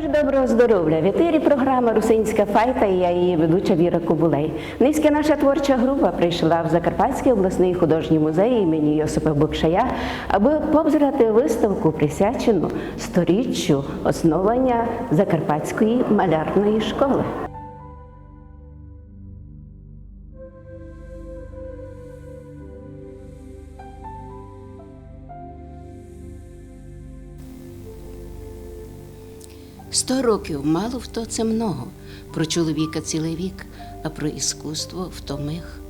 Боже доброго здоров'я! В ефірі програма Русинська файта і я її ведуча Віра Кобулей. Низька наша творча група прийшла в Закарпатський обласний художній музей імені Йосипа Букшая, аби побзирати виставку, присвячену сторіччю основання Закарпатської малярної школи. Сто років мало в це много. Про чоловіка цілий вік, а про іскусство в то миг.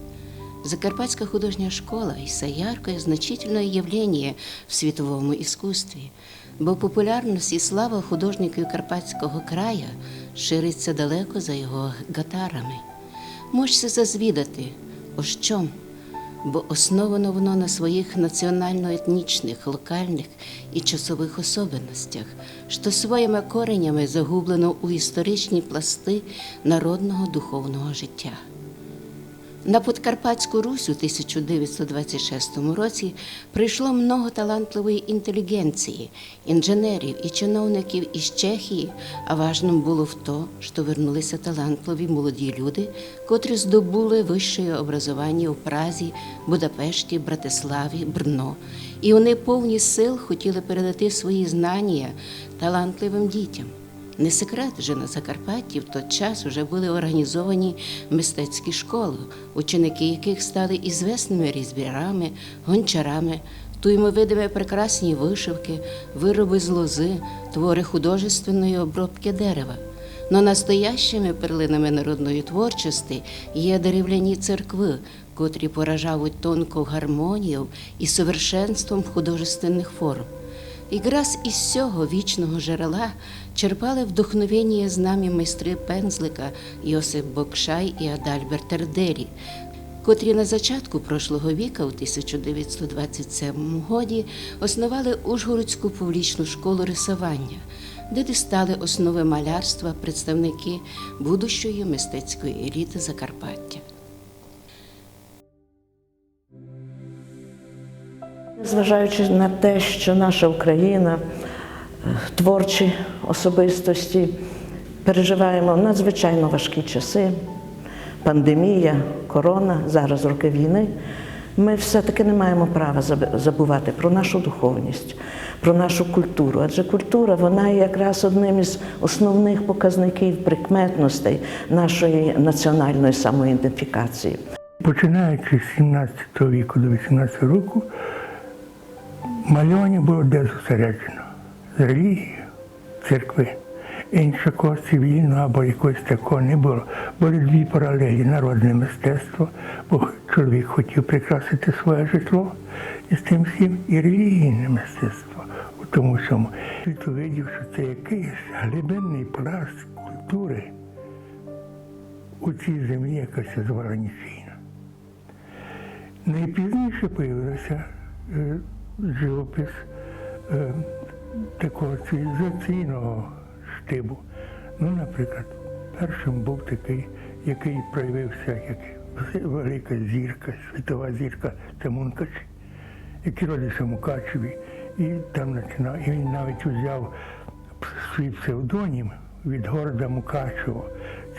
Закарпатська художня школа – це яркое, значительное явление в світовому іскусстві, бо популярність і слава художників Карпатського краю шириться далеко за його гатарами. Можете зазвідати, о чому? Бо основано воно на своїх національно-етнічних, локальних і часових особенностях, що своїми коренями загублено у історичні пласти народного духовного життя. На Подкарпатську Русь у 1926 році прийшло много талантливої інтелігенції, інженерів і чиновників із Чехії, а важним було в то, що вернулися талантливі молоді люди, котрі здобули вище образування у Празі, Будапешті, Братиславі, Брно. І вони повні сил хотіли передати свої знання талантливим дітям. Не секрет, вже на Закарпатті в той час вже були організовані мистецькі школи, ученики яких стали ізвесними різбірами, гончарами, туємо видами прекрасні вишивки, вироби з лози, твори художественної обробки дерева. Но настоящими перлинами народної творчості є деревляні церкви, котрі поражають тонку гармонію і совершенством художественних форм. Якраз із цього вічного джерела черпали вдохновення з нами майстри пензлика Йосип Бокшай і Адальберт Терделі, котрі на початку прошлого віка, у 1927 годі, основали Ужгородську публічну школу рисування, де дістали основи малярства представники будущої мистецької еліти Закарпаття. Зважаючи на те, що наша Україна, е, творчі особистості, переживаємо надзвичайно важкі часи, пандемія, корона, зараз роки війни, ми все-таки не маємо права забувати про нашу духовність, про нашу культуру. Адже культура вона є якраз одним із основних показників прикметностей нашої національної самоідентифікації. Починаючи з 17 віку до 18 року, малювання було дезосереджено з релігією, церкви. Іншого цивільного або якогось такого не було. Були дві паралелі народне мистецтво, бо чоловік хотів прикрасити своє житло і з тим всім і релігійне мистецтво у тому всьому. Світ увидів, що це якийсь глибинний пласт культури у цій землі якась зворанічина. Найпізніше появився е, живопис е, такого цивілізаційного штибу. Ну, наприклад, першим був такий, який проявився як велика зірка, світова зірка це Мункач, який родився в Мукачеві, і там починав, і він навіть взяв свій псевдонім від города Мукачево.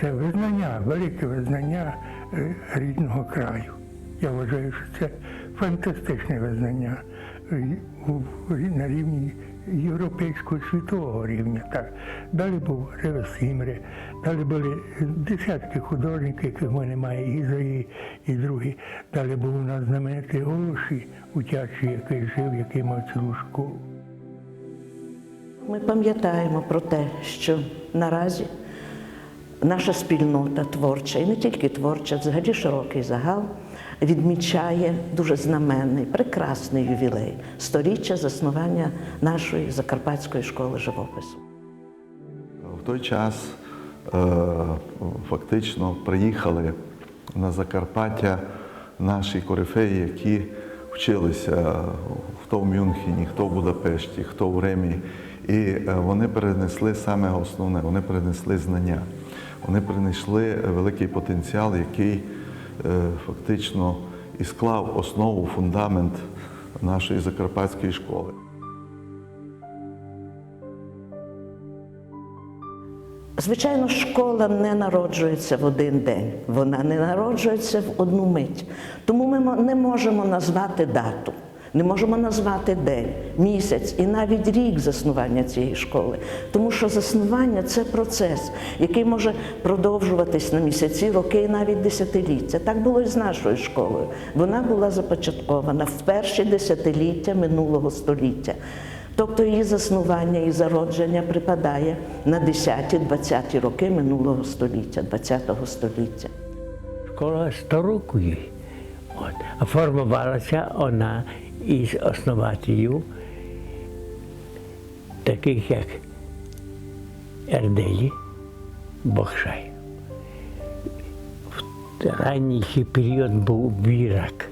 Це визнання, велике визнання е, рідного краю. Я вважаю, що це фантастичне визнання на рівні європейського світового рівня. Так. Далі був Ревес Імре, далі були десятки художників, яких в мене немає, і і другі. Далі був у нас знаменитий Олуші утячий, який жив, який мав цілу школу. Ми пам'ятаємо про те, що наразі наша спільнота творча, і не тільки творча, взагалі широкий загал, відмічає дуже знаменний, прекрасний ювілей сторіччя заснування нашої закарпатської школи живопису. В той час е, фактично приїхали на Закарпаття наші корифеї, які вчилися хто в Мюнхені, хто в Будапешті, хто в Римі. І е, вони перенесли саме основне, вони перенесли знання. Вони принесли великий потенціал, який е, фактично і склав основу, фундамент нашої закарпатської школи. Звичайно, школа не народжується в один день, вона не народжується в одну мить. Тому ми не можемо назвати дату, не можемо назвати день, місяць і навіть рік заснування цієї школи. Тому що заснування це процес, який може продовжуватись на місяці, роки і навіть десятиліття. Так було і з нашою школою. Вона була започаткована в перші десятиліття минулого століття. Тобто її заснування і зародження припадає на 10-20 роки минулого століття, 20-го століття. Школа 100 років. От. А формувалася вона із основателів, таких як Ерделі, Бохшай. В ранній період був Бірак,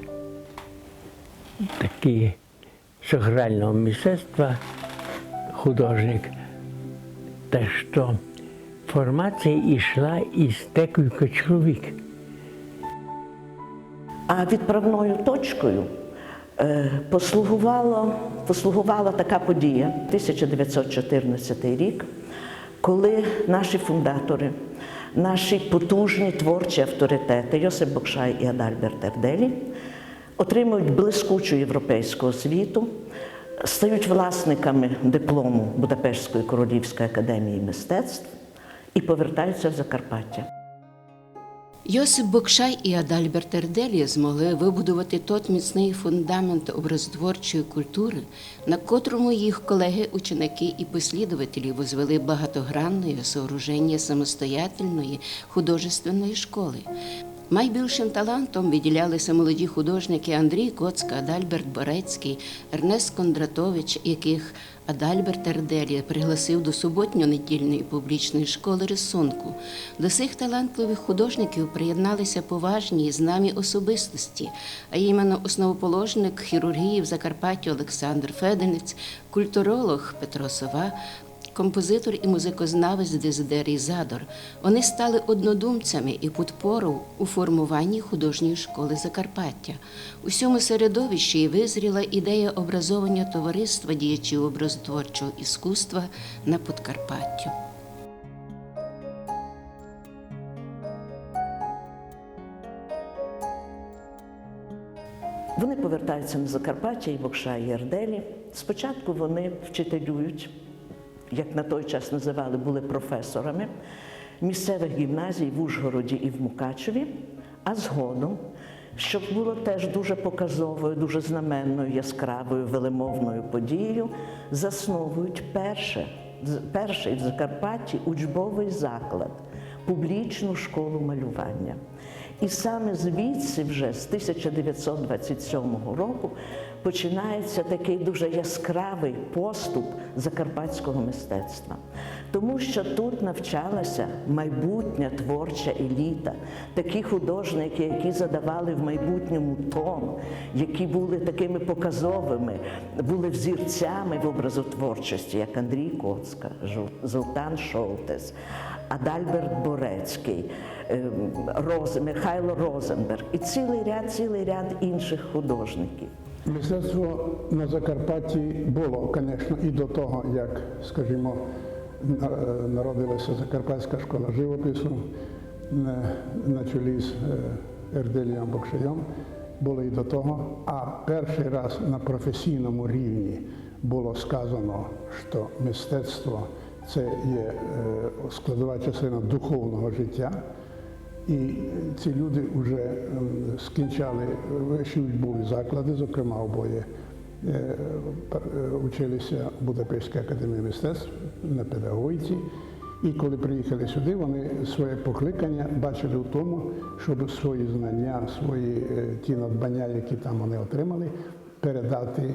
такий сакрального мистецтва художник. Так що формація йшла із декілька чоловік. А відправною точкою послугувало, послугувала така подія 1914 рік, коли наші фундатори, наші потужні творчі авторитети Йосип Бокшай і Адальберт Ерделі отримують блискучу європейську освіту, стають власниками диплому Будапештської королівської академії мистецтв і повертаються в Закарпаття. Йосип Бокшай і Адальберт Ерделі змогли вибудувати тот міцний фундамент образотворчої культури, на котрому їх колеги-ученики і послідователі возвели багатогранне сооруження самостоятельної художественної школи. Найбільшим талантом виділялися молоді художники Андрій Коцка, Адальберт Борецький, Ернест Кондратович, яких Адальберт Ерделі пригласив до суботньо-недільної публічної школи рисунку. До цих талантливих художників приєдналися поважні і знамі особистості, а іменно основоположник хірургії в Закарпатті Олександр Феденець, культуролог Петро Сова, композитор і музикознавець Дезидерій Задор. Вони стали однодумцями і підпору у формуванні художньої школи Закарпаття. У цьому середовищі визріла ідея образовання товариства діячів образотворчого іскусства на Подкарпаттю. Вони повертаються на Закарпаття і Бокша і Ярделі. Спочатку вони вчителюють, як на той час називали, були професорами місцевих гімназій в Ужгороді і в Мукачеві, а згодом, що було теж дуже показовою, дуже знаменною, яскравою, велемовною подією, засновують перше, перший в Закарпатті учбовий заклад, публічну школу малювання. І саме звідси, вже з 1927 року, починається такий дуже яскравий поступ закарпатського мистецтва. Тому що тут навчалася майбутня творча еліта, такі художники, які задавали в майбутньому тон, які були такими показовими, були взірцями в образотворчості, як Андрій Коцка, Золтан Шолтес, Адальберт Борецький, ем, Роз, Михайло Розенберг і цілий ряд, цілий ряд інших художників. Мистецтво на Закарпатті було, звісно, і до того, як, скажімо, народилася Закарпатська школа живопису на, чолі з е, Ерделієм Бокшайом, було і до того. А перший раз на професійному рівні було сказано, що мистецтво це є е, складова частина духовного життя. І ці люди вже ем, скінчали вищі учбові заклади, зокрема обоє е, е, училися в Будапештській академії мистецтв на педагогіці. І коли приїхали сюди, вони своє покликання бачили в тому, щоб свої знання, свої е, ті надбання, які там вони отримали, передати.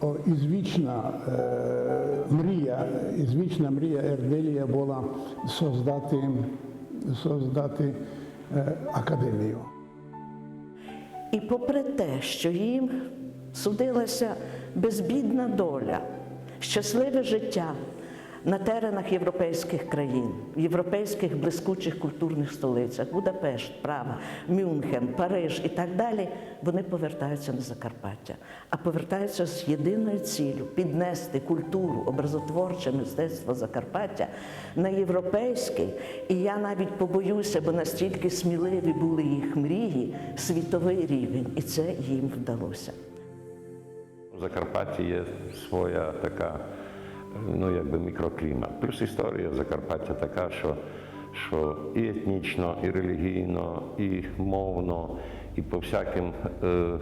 О, Ізвічна е, мрія, ізвічна мрія Ерделія була создати создати е, академію. І попри те, що їм судилася безбідна доля, щасливе життя на теренах європейських країн, європейських блискучих культурних столицях Будапешт, Прага, Мюнхен, Париж і так далі, вони повертаються на Закарпаття, а повертаються з єдиною ціллю піднести культуру, образотворче мистецтво Закарпаття на європейський, і я навіть побоюся, бо настільки сміливі були їх мрії, світовий рівень, і це їм вдалося. У Закарпатті є своя така, ну якби мікроклімат. Плюс історія Закарпаття така, що, що і етнічно, і релігійно, і мовно, і по всяким е,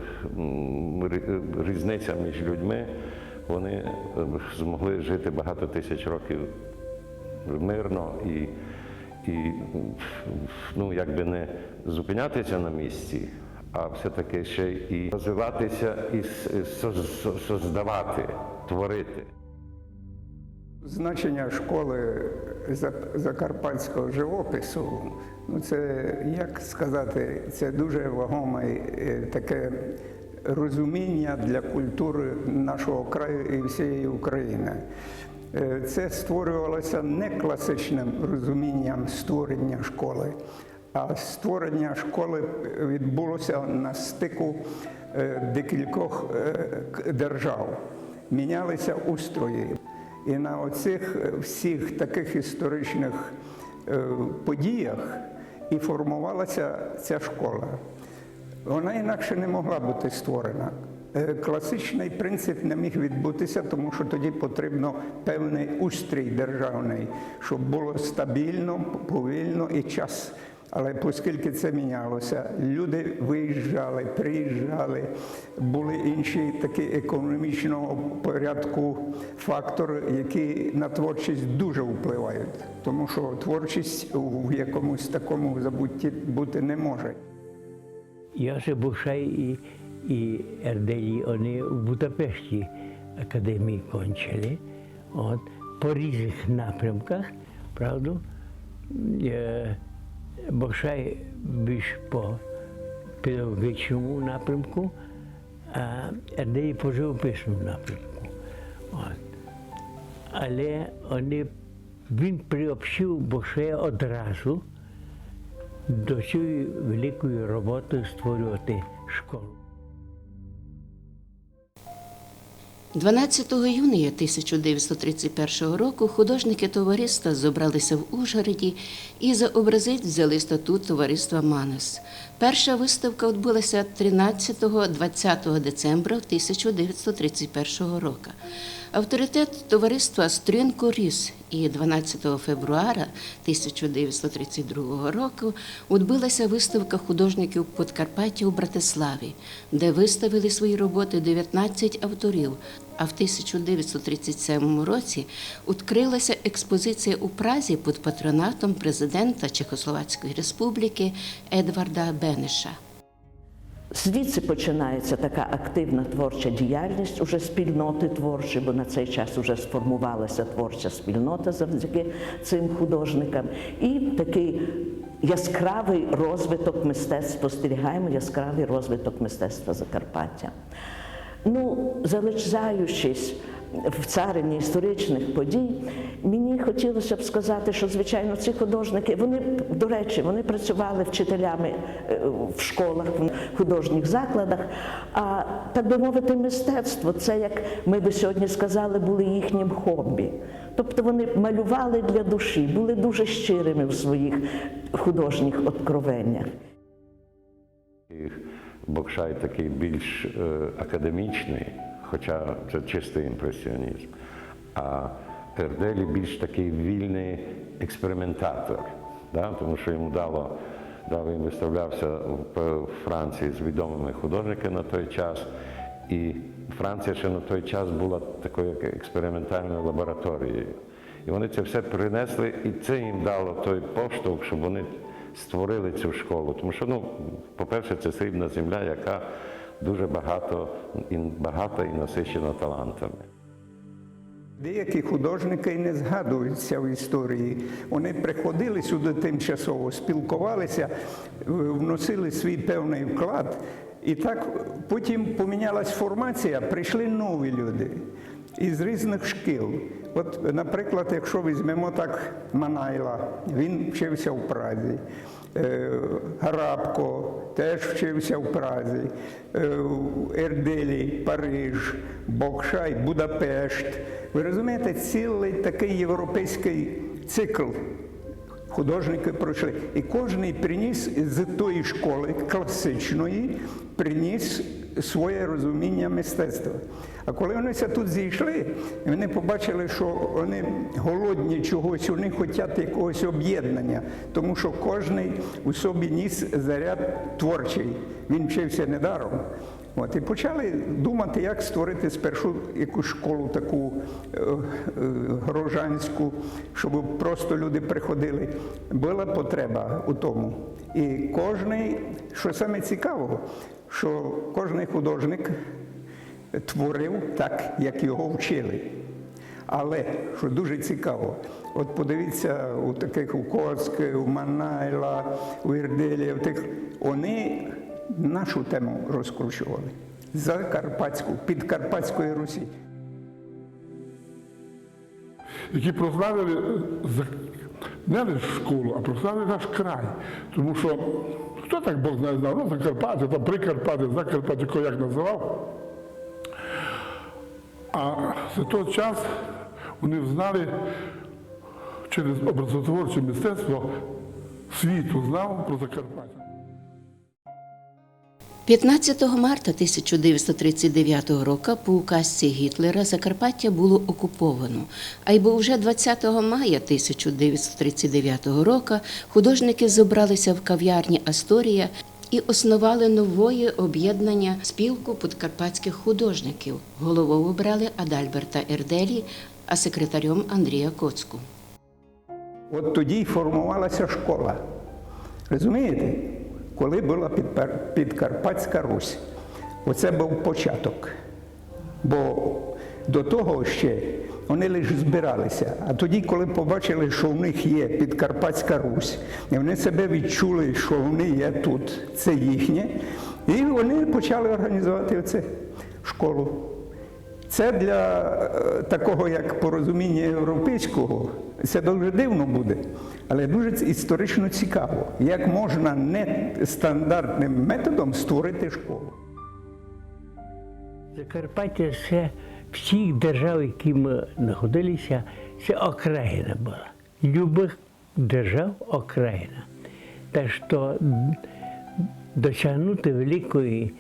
різницям між людьми вони е, змогли жити багато тисяч років мирно і, і ну, якби не зупинятися на місці, а все-таки ще і розвиватися і создавати, творити. Значення школи закарпатського живопису, ну це як сказати, це дуже вагоме е, таке розуміння для культури нашого краю і всієї України. Е, Це створювалося не класичним розумінням створення школи, а створення школи відбулося на стику е, декількох держав. Мінялися устрої. І на оцих е, всіх таких історичних е, подіях і формувалася ця школа. Вона інакше не могла бути створена. Е, Класичний принцип не міг відбутися, тому що тоді потрібно певний устрій державний, щоб було стабільно, повільно і час. Але оскільки це мінялося, люди виїжджали, приїжджали, були інші такі економічного порядку фактори, які на творчість дуже впливають, тому що творчість в якомусь такому забутті бути не може. Йосип Бушай і, і Ерделі, вони в Будапешті академії кончили. От, по різних напрямках, правда. Е, Бушай більш по педагогічному напрямку, а Ерделі по живописному напрямку. От. Але вони, він приобщив Бушая одразу до цієї великої роботи створювати школу. 12 юния 1931 року художники товариства зібралися в Ужгороді і за образець взяли статут товариства Манас. Перша виставка відбулася 13-20 децембра 1931 року. Авторитет товариства стрімко ріс, і 12 февруара 1932 року відбулася виставка художників Подкарпаття у Братиславі, де виставили свої роботи 19 авторів. А в 1937 році відкрилася експозиція у Празі під патронатом президента Чехословацької республіки Едварда Бенеша. Звідси починається така активна творча діяльність уже спільноти творчі, бо на цей час вже сформувалася творча спільнота завдяки цим художникам. І такий яскравий розвиток мистецтв, спостерігаємо яскравий розвиток мистецтва Закарпаття. Ну, залишаючись в царині історичних подій, мені хотілося б сказати, що звичайно ці художники, вони до речі, вони працювали вчителями е, в школах, в художніх закладах. А так би мовити, мистецтво це як ми би сьогодні сказали, були їхнім хобі. Тобто вони малювали для душі, були дуже щирими в своїх художніх откровеннях. Бокшай такий більш е, академічний, хоча це чистий імпресіонізм. А Ерделі більш такий вільний експериментатор, да? тому що йому дало, дало він виставлявся в Франції з відомими художниками на той час. І Франція ще на той час була такою експериментальною лабораторією. І вони це все принесли, і це їм дало той поштовх, щоб вони створили цю школу. Тому що, ну, по-перше, це срібна земля, яка дуже багато багата і насичена талантами. Деякі художники не згадуються в історії. Вони приходили сюди тимчасово, спілкувалися, вносили свій певний вклад. І так потім помінялась формація, прийшли нові люди. Із різних шкіл. От, наприклад, якщо візьмемо так Манайла, він вчився в Празі. Е, Гарабко теж вчився в Празі, е, Ерделі, Париж, Бокшай, Будапешт. Ви розумієте, цілий такий європейський цикл художники пройшли. І кожен приніс з тої школи класичної, приніс своє розуміння мистецтва. А коли вони тут зійшли, вони побачили, що вони голодні чогось, вони хочуть якогось об'єднання, тому що кожен у собі ніс заряд творчий. Він вчився недаром. От, і почали думати, як створити спершу якусь школу таку е, е, грожанську, щоб просто люди приходили. Була потреба у тому. І кожний, що саме цікавого, що кожний художник творив так, як його вчили. Але що дуже цікаво, от подивіться у таких у Коцьк, у Манайла, у Ірделі, тих, вони нашу тему розкручували. Закарпатську, підкарпатської Русі. які прославили не лише школу, а прославили наш край. Тому що хто так Бог знає знав, ну Закарпаття, там Прикарпаття, Закарпаття, кого як називав. А за той час вони знали через образотворче мистецтво світу знав про Закарпаття. 15 марта 1939 року по указці Гітлера Закарпаття було окуповано. А й бо вже 20 мая 1939 року художники зібралися в кав'ярні Асторія і основали нове об'єднання спілку подкарпатських художників. Головою обрали Адальберта Ерделі, а секретарем Андрія Коцку. От тоді й формувалася школа. Розумієте? Коли була Підкарпатська Русь. Оце був початок. Бо до того ще вони лише збиралися. А тоді, коли побачили, що в них є Підкарпатська Русь, і вони себе відчули, що вони є тут, це їхнє, і вони почали організувати оце школу. Це для е, такого як порозуміння європейського, це дуже дивно буде, але дуже історично цікаво, як можна нестандартним методом створити школу. Закарпаття це всіх держав, які ми знаходилися, це окраїна була. Любих держав окраїна. Так що досягнути великої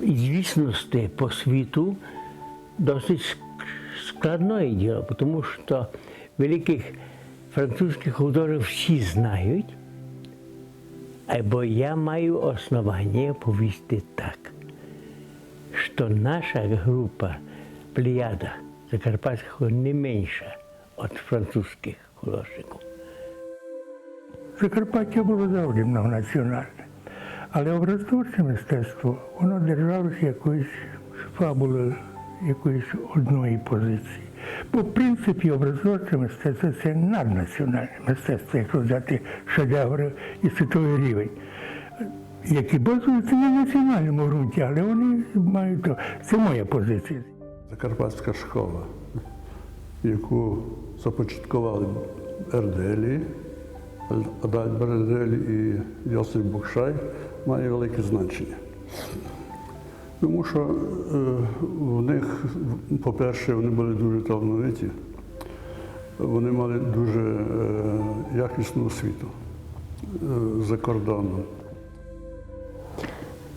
звісності по світу досить ск- складне діло, тому що великих французьких художників всі знають, або я маю основання повісти так, що наша група плеяда закарпатського не менша від французьких художників. Закарпаття було завжди многонаціональне. Але образотворче мистецтво, воно держалося якоюсь фабулою, якоїсь одної позиції. Бо в принципі образотворче мистецтво це наднаціональне мистецтво, якщо взяти шедеври і світовий рівень, які базуються на національному ґрунті, але вони мають то. Це моя позиція. Закарпатська школа, яку започаткували Ерделі, Адальбер Ерделі і Йосип Букшай, має велике значення. Тому що е, в них, по-перше, вони були дуже талановиті, вони мали дуже е, якісну освіту е, за кордоном.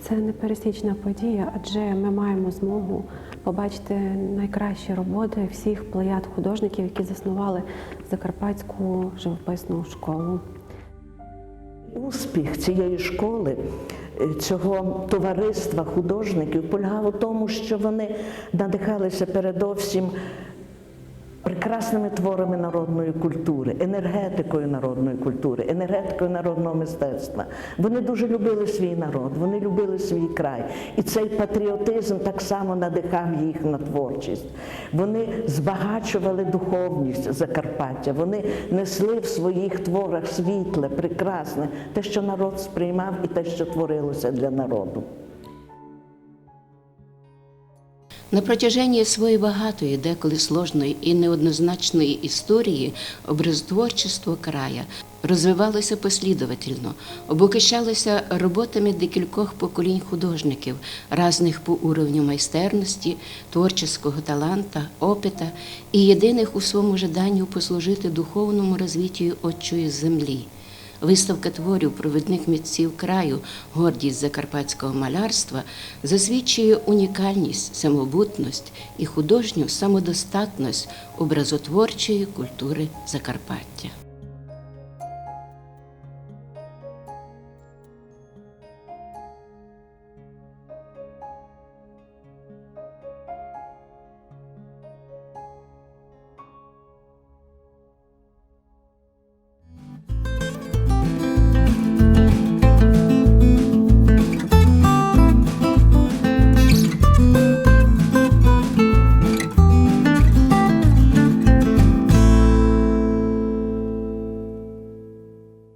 Це непересічна подія, адже ми маємо змогу побачити найкращі роботи всіх плеяд художників, які заснували Закарпатську живописну школу. Успіх цієї школи, е, цього товариства художників полягав у тому, що вони надихалися передовсім прекрасними творами народної культури, енергетикою народної культури, енергетикою народного мистецтва. Вони дуже любили свій народ, вони любили свій край. І цей патріотизм так само надихав їх на творчість. Вони збагачували духовність Закарпаття, вони несли в своїх творах світле, прекрасне, те, що народ сприймав, і те, що творилося для народу. На протяжении своєї багатої, деколи сложної і неоднозначної історії образотворчество края розвивалося послідовательно, обокищалося роботами декількох поколінь художників, різних по уровню майстерності, творчого таланта, опита і єдиних у своєму жаданню послужити духовному розвиттю отчої землі. Виставка творів провідних митців краю, гордість закарпатського малярства засвідчує унікальність, самобутність і художню самодостатність образотворчої культури Закарпаття.